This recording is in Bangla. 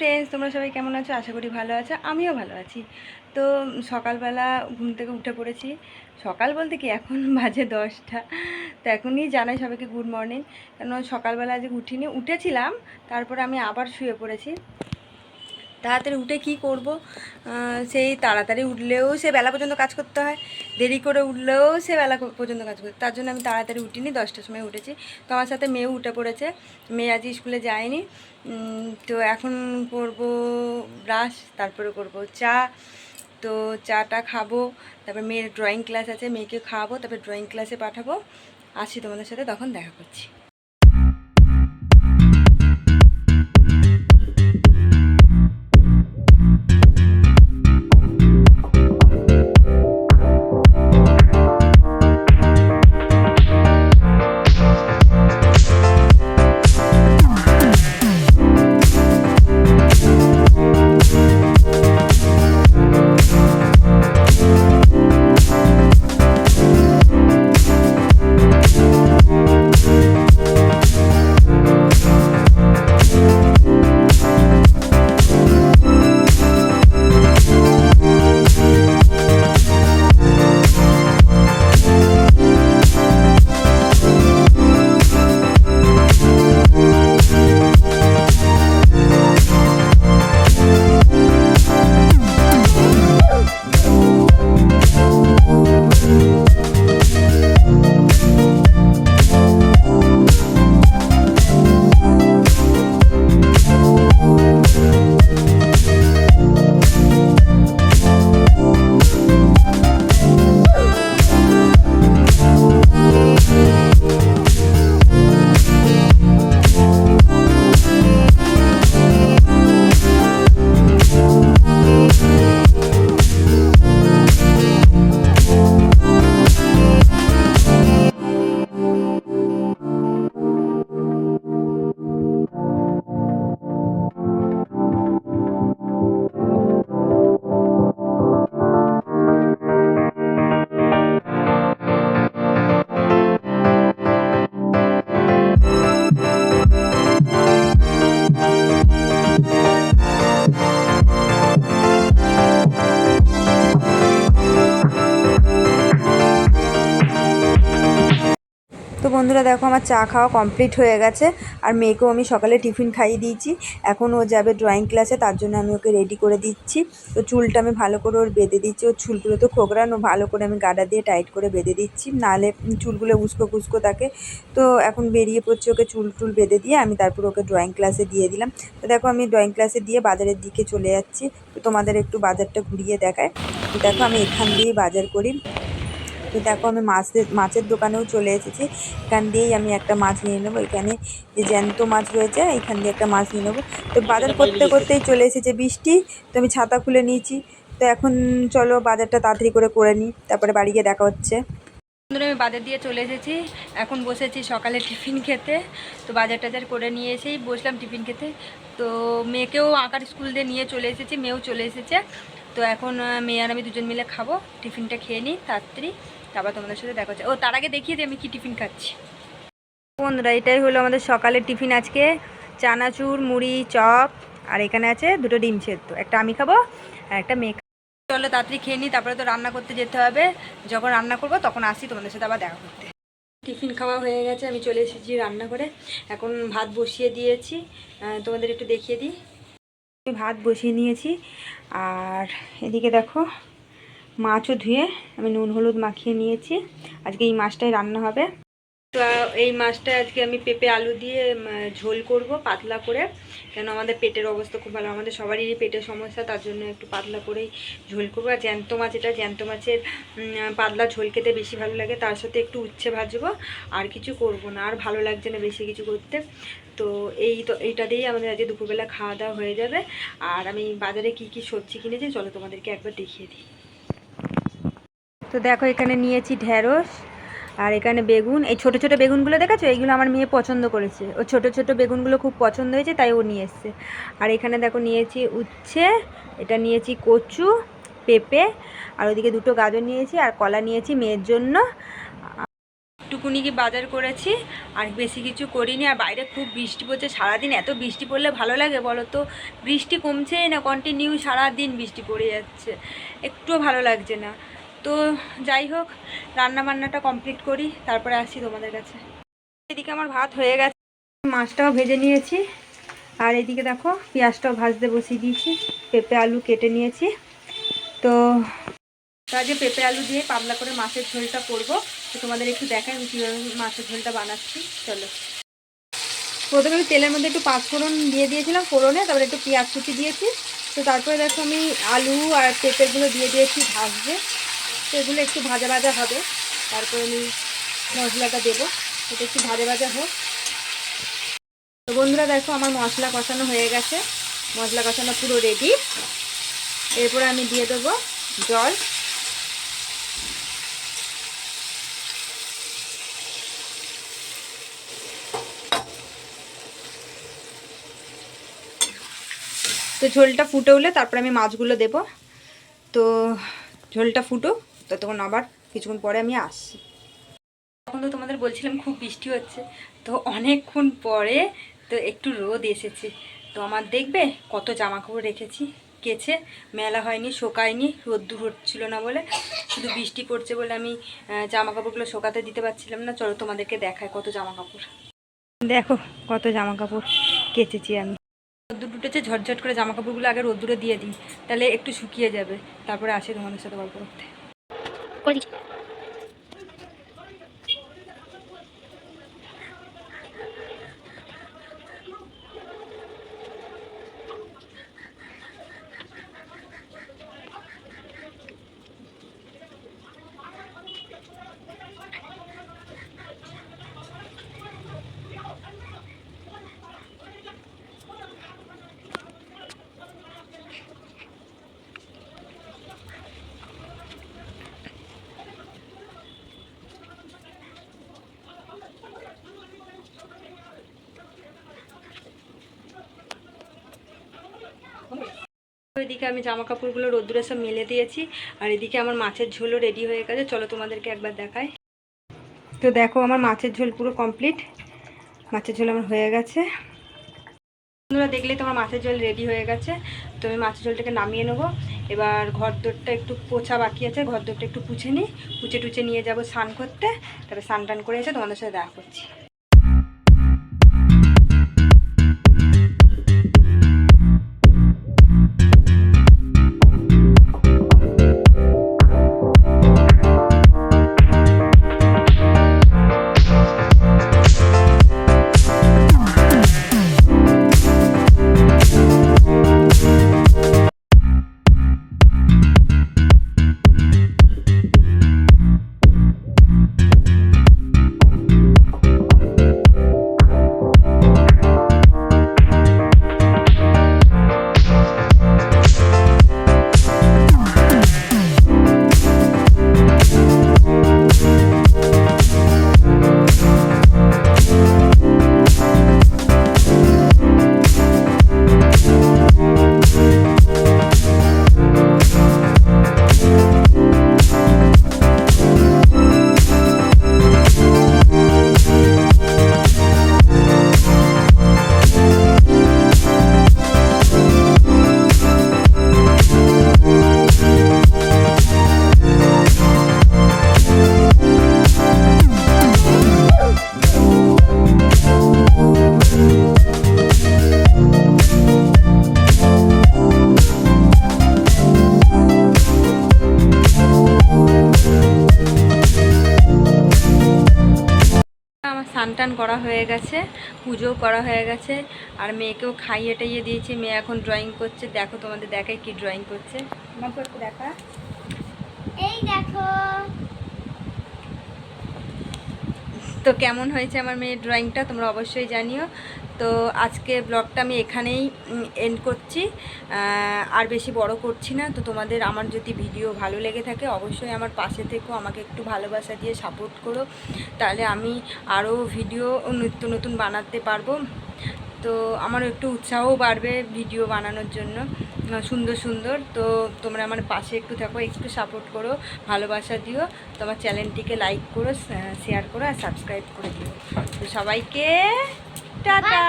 ফ্রেন্ডস তোমরা সবাই কেমন আছো? আশা করি ভালো আছো। আমিও ভালো আছি। তো সকালবেলা ঘুম থেকে উঠে পড়েছি। সকাল বলতে কি, এখন বাজে দশটা। তো এখনই জানাই সবাইকে গুড মর্নিং কেন সকালবেলা আজকে উঠিনি, উঠেছিলাম, তারপরে আমি আবার শুয়ে পড়েছি। তাড়াতাড়ি উঠে কি করব? সেই তাড়াতাড়ি উঠলেও সে বেলা পর্যন্ত কাজ করতে হয়। দেরি করে উঠলেও সে বেলা পর্যন্ত কাজ করছে তার জন্য আমি তাড়াতাড়ি উঠিনি, দশটার সময় উঠেছি। তো আমার সাথে মেয়েও উঠে পড়েছে। মেয়ে আজ স্কুলে যায়নি। তো এখন করব ব্রাশ, তারপরে করব চা। তো চাটা খাব, তারপর মেয়ের ড্রয়িং ক্লাস আছে মেয়েকে খাওয়াবো, তারপর ড্রয়িং ক্লাসে পাঠাবো। আসি তোমাদের সাথে, তখন দেখা করছি। বন্ধুরা দেখো আমার চা খাওয়া কমপ্লিট হয়ে গেছে, আর মেয়েকেও আমি সকালে টিফিন খাইয়ে দিয়েছি। এখন ও যাবে ড্রয়িং ক্লাসে তার জন্য আমি ওকে রেডি করে দিচ্ছি। তো চুলটা আমি ভালো করে ওর বেঁধে দিচ্ছি। ওর চুলগুলো তো খোকরানো ভালো করে আমি গাডা দিয়ে টাইট করে বেঁধে দিচ্ছি। নাহলে চুলগুলো উস্কো কুস্কো থাকে। তো এখন বেরিয়ে পড়ছে ওকে চুল টুল বেঁধে দিয়ে, আমি তারপর ওকে ড্রয়িং ক্লাসে দিয়ে দিলাম। তো দেখো আমি ড্রয়িং ক্লাসে দিয়ে বাজারের দিকে চলে যাচ্ছি। তো তোমাদের একটু বাজারটা ঘুরিয়ে দেখায়। দেখো আমি এখান দিয়েই বাজার করি। তো দেখো, আমি মাছের মাছের দোকানেও চলে এসেছি। এখান দিয়েই আমি একটা মাছ নিয়ে নেব। এখানে যে জ্যান্ত মাছ রয়েছে, এখান দিয়ে একটা মাছ নিয়ে নেব। তো বাজার করতে করতেই চলে এসেছে বৃষ্টি, তো আমি ছাতা খুলে নিয়েছি। তো এখন চলো বাজারটা তাড়াতাড়ি করে করে নিই, তারপরে বাড়ি গিয়ে দেখা হচ্ছে। বন্ধুরা, আমি বাজার দিয়ে চলে এসেছি। এখন বসেছি সকালে টিফিন খেতে। তো বাজার টাজার করে নিয়ে এসেই বসলাম টিফিন খেতে। তো মেয়েকেও আঁকার স্কুল দিয়ে নিয়ে চলে এসেছি, মেয়েও চলে এসেছে। তো এখন মেয়ে আর আমি দুজন মিলে খাব। টিফিনটা খেয়ে নিই, তাড়াতাড়ি। তারপর তোমাদের সাথে দেখা হচ্ছে। ও, তার আগে দেখিয়ে দিই আমি কি টিফিন খাচ্ছি। বন্ধুরা, এটাই হলো আমাদের সকালের টিফিন আজকে। চানাচুর, মুড়ি, চপ, আর এখানে আছে দুটো ডিম সেদ্ধ। একটা আমি খাব, আর একটা মেয়ে। চলো তাড়াতাড়ি খেয়ে নিই, তারপরে তো রান্না করতে যেতে হবে। যখন রান্না করব, তখন আসি তোমাদের সাথে আবার দেখা করতে। টিফিন খাওয়া হয়ে গেছে, আমি চলে এসেছি রান্না করে এখন ভাত বসিয়ে দিয়েছি। তোমাদের একটু দেখিয়ে দিই। আমি ভাত বসিয়ে নিয়েছি, আর এদিকে দেখো মাছও ধুয়ে আমি নুন হলুদ মাখিয়ে নিয়েছি। আজকে এই মাছটাই রান্না হবে। তো এই মাছটা আজকে আমি পেঁপে, আলু দিয়ে ঝোল করব পাতলা করে। কেন আমাদের পেটের অবস্থা খুব ভালো, আমাদের সবারই পেটের সমস্যা, তার জন্য একটু পাতলা করেই ঝোল করব। আর জ্যান্ত মাছ, এটা জ্যান্ত মাছের পাতলা ঝোল খেতে বেশি ভালো লাগে, তার সাথে একটু উচ্ছে ভাজবো, আর কিছু করব না, আর ভালো লাগছে না বেশি কিছু করতে। তো, এই তো, এইটা দিয়েই আমাদের আজকে দুপুরবেলা খাওয়া দাওয়া হয়ে যাবে। আর আমি বাজারে কি কি সবজি কিনেছি, চলো তোমাদেরকে একবার দেখিয়ে দিই। তো দেখো, এখানে নিয়েছি ঢ্যাঁড়স আর এখানে বেগুন। এই ছোট ছোট বেগুনগুলো দেখেছ? এইগুলো আমার মেয়ে পছন্দ করেছে। ও ছোট ছোট বেগুনগুলো খুব পছন্দ হয়েছে, তাই ও নিয়ে এসছে। আর এখানে দেখো, নিয়েছি উচ্ছে, এটা নিয়েছি কচু, পেঁপে আর ওইদিকে দুটো গাজর নিয়েছি আর কলা নিয়েছি মেয়ের জন্য। একটুকুনি কি বাজার করেছি, আর বেশি কিছু করিনি। আর বাইরে খুব বৃষ্টি পড়ছে, সারাদিন এত বৃষ্টি পড়লে ভালো লাগে বলো তো? বৃষ্টি কমছেই না কন্টিনিউ সারাদিন বৃষ্টি পড়ে যাচ্ছে। একটুও ভালো লাগছে না। তো যাই হোক রান্না বান্নাটা কমপ্লিট করি, তারপরে আসি তোমাদের কাছে। এদিকে আমার ভাত হয়ে গেছে, মাছটাও ভেজে নিয়েছি। আর এদিকে দেখো, পেঁয়াজটাও ভাজতে বসিয়ে দিয়েছি, পেঁপে আলু কেটে নিয়েছি। তো যে পেঁপে আলু দিয়ে পাতলা করে মাছের ঝোলটা করব। তো তোমাদের একটু দেখাই আমি কীভাবে মাছের ঝোলটা বানাচ্ছি, চলো। প্রথমে আমি তেলের মধ্যে একটু পাঁচফোড়ন দিয়ে দিয়েছিলাম, ফোড়নে, তারপরে একটু পেঁয়াজ কুচি দিয়েছি। তো তারপরে দেখো আমি আলু আর পেঁপেগুলো দিয়ে দিয়েছি ভাজতে। তো এগুলো একটু ভাজা ভাজা হবে। তারপরে আমি মশলাটা দেবো। এটা একটু ভাজা ভাজা হোক। তো বন্ধুরা, দেখো আমার মশলা কষানো হয়ে গেছে। মশলা কষানো পুরো রেডি এরপরে আমি দিয়ে দেবো জল। তো ঝোলটা ফুটে উঠলে তারপরে আমি মাছগুলো দেব। তো ঝোলটা ফুটো ততক্ষণ আবার কিছুক্ষণ পরে আমি আসছি। তখন তো তোমাদের বলছিলাম খুব বৃষ্টি হচ্ছে, তো অনেকক্ষণ পরে তো একটু রোদ এসেছে। তো আমার দেখবে কত জামা কাপড় রেখেছি কেচে মেলা হয়নি, শোকায়নি, রোদ্দুর হচ্ছিল না বলে। শুধু বৃষ্টি পড়ছে বলে আমি জামা কাপড়গুলো শোকাতে দিতে পারছিলাম না। চলো তোমাদেরকে দেখায় কত জামা কাপড় দেখো কত জামা কাপড় কেচেছি আমি। রোদ্দুর উঠেছে ঝটঝট করে জামা কাপড়গুলো আগে রোদ্দুরে দিয়ে দিই, তাহলে একটু শুকিয়ে যাবে, তারপরে আসি তোমাদের সাথে গল্প করতে। 放进去 এদিকে আমি জামা কাপড়গুলো রোদ্দুরে সব মেলে দিয়েছি, আর এদিকে আমার মাছের ঝোলও রেডি হয়ে গেছে। চলো তোমাদেরকে একবার দেখাই। তো দেখো, আমার মাছের ঝোল পুরো কমপ্লিট মাছের ঝোল আমার হয়ে গেছে। বন্ধুরা দেখলেই তোমার মাছের ঝোল রেডি হয়ে গেছে। তো আমি মাছের ঝোলটাকে নামিয়ে নেব। এবার ঘর দোরটা একটু পোছা বাকি আছে ঘর দোরটা একটু পুছে নিই। পুছে টুচে নিয়ে যাব স্নান করতে। তারপরে স্নান টান করে এসে তোমাদের সাথে দেখা করছি। টান করা হয়ে গেছে, পুজোও করা হয়ে গেছে, আর মেয়েকেও খাইয়ে টাইয়ে দিয়েছি, মেয়ে এখন ড্রয়িং করছে। দেখো তোমাদের দেখাই কি ড্রয়িং করছে। দেখা। এই দেখো। তো কেমন হয়েছে আমার মেয়ের ড্রয়িংটা তোমরা অবশ্যই জানিও। তো আজকে ব্লগটা আমি এখানেই এন্ড করছি। আর বেশি বড় করছি না। তো তোমাদের আমার যদি ভিডিও ভালো লেগে থাকে, অবশ্যই আমার পাশে থেকেও আমাকে একটু ভালোবাসা দিয়ে সাপোর্ট করো। তাহলে আমি আরও ভিডিও নিত্য নতুন বানাতে পারব। তো আমার একটু উৎসাহ বাড়বে ভিডিও বানানোর জন্য সুন্দর সুন্দর। তো তোমরা আমার পাশে একটু থাকো, একটু সাপোর্ট করো, ভালোবাসা দিও। তোমার চ্যানেলটিকে লাইক করো শেয়ার করো আর সাবস্ক্রাইব করে দিও। তো সবাইকে টাটা!